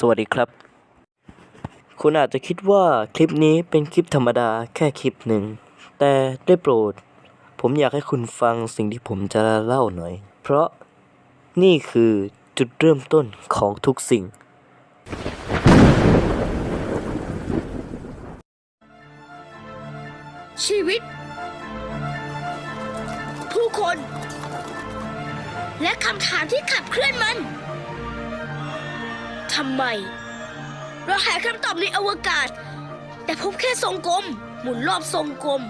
สวัสดีครับ คุณอาจจะคิดว่าคลิปนี้เป็นคลิปธรรมดาแค่คลิปหนึ่ง แต่ได้โปรด ผมอยากให้คุณฟังสิ่งที่ผมจะเล่าหน่อย เพราะนี่คือจุดเริ่มต้นของทุกสิ่ง ชีวิต ผู้คน และคำถามที่ขับเคลื่อนมัน ทำไม เราหาคำตอบในอวกาศ แต่พบแค่ทรงกลม หมุนรอบทรงกลม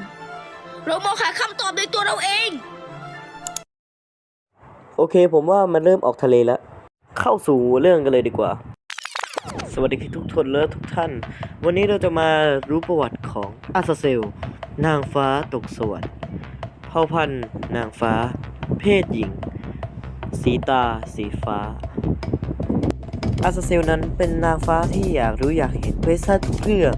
เรามองหาคำตอบในตัวเราเอง โอเค ผมว่ามันเริ่มออกทะเลแล้ว เข้าสู่เรื่องกันเลยดีกว่า สวัสดีทุกคนและทุกท่าน วันนี้เราจะมารู้ประวัติของอาซาเซล นางฟ้าตกสวรรค์เผ่าพันธุ์นางฟ้า เพศหญิง สีตา สีฟ้า อาซาเซลนั้นเป็นนางฟ้าที่อยากรู้อยากเห็นไปซะทุกเรื่อง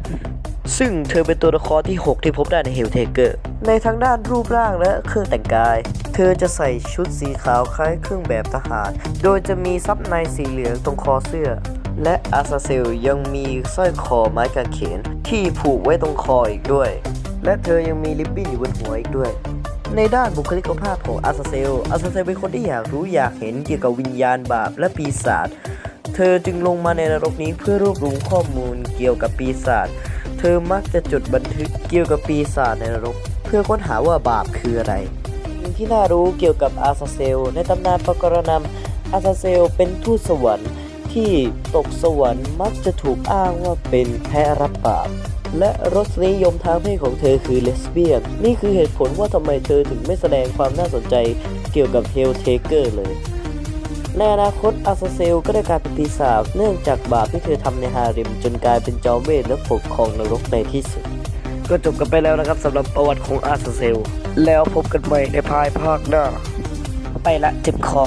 ซึ่งเธอเป็นตัวละครที่ 6 ที่พบได้ในเฮลเทเกอร์ ในทั้งด้านรูปร่างและเครื่องแต่งกาย เธอจะใส่ชุดสีขาวคล้ายเครื่องแบบทหาร โดยจะมีซับในสีเหลืองตรงคอเสื้อ และอาซาเซลยังมีสร้อยคอไม้กางเขนที่ผูกไว้ตรงคออีกด้วย และเธอยังมีริบบิ้นอยู่บนหัวอีกด้วยในด้านบุคลิกภาพของอาซาเซลอาซาเซลเป็นคนที่อยากรู้อยากเห็นเกี่ยวกับวิญญาณบาปและปีศาจ เธอจึงลงมาในนรกนี้เพื่อรวบรวมข้อมูลเกี่ยวกับปีศาจ เธอมักจะจดบันทึกเกี่ยวกับปีศาจในนรก เพื่อค้นหาว่าบาปคืออะไรสิ่งที่น่ารู้เกี่ยวกับอาซาเซล ในตำนานปกรณำอาซาเซลเป็นทูตสวรรค์ที่ตกสวรรค์มักจะถูกอ้างว่าเป็นแพ้รับบาปและรสนิยมทางเพศของเธอคือเลสเบี้ยน นี่คือเหตุผลว่าทำไมเธอถึงไม่แสดงความน่าสนใจเกี่ยวกับเฮลเทเกอร์เลย ในอนาคตอาซาเซลก็ได้กลายเป็นปีศาจเนื่องจากบาปที่เธอทำในฮาริม จนกลายเป็นจอมเวทและปกครองนรกในที่สุด ก็จบกันไปแล้วนะครับสำหรับประวัติของอาซาเซล แล้วพบกันใหม่ในภายภาคหน้า ไปละเจ็บคอ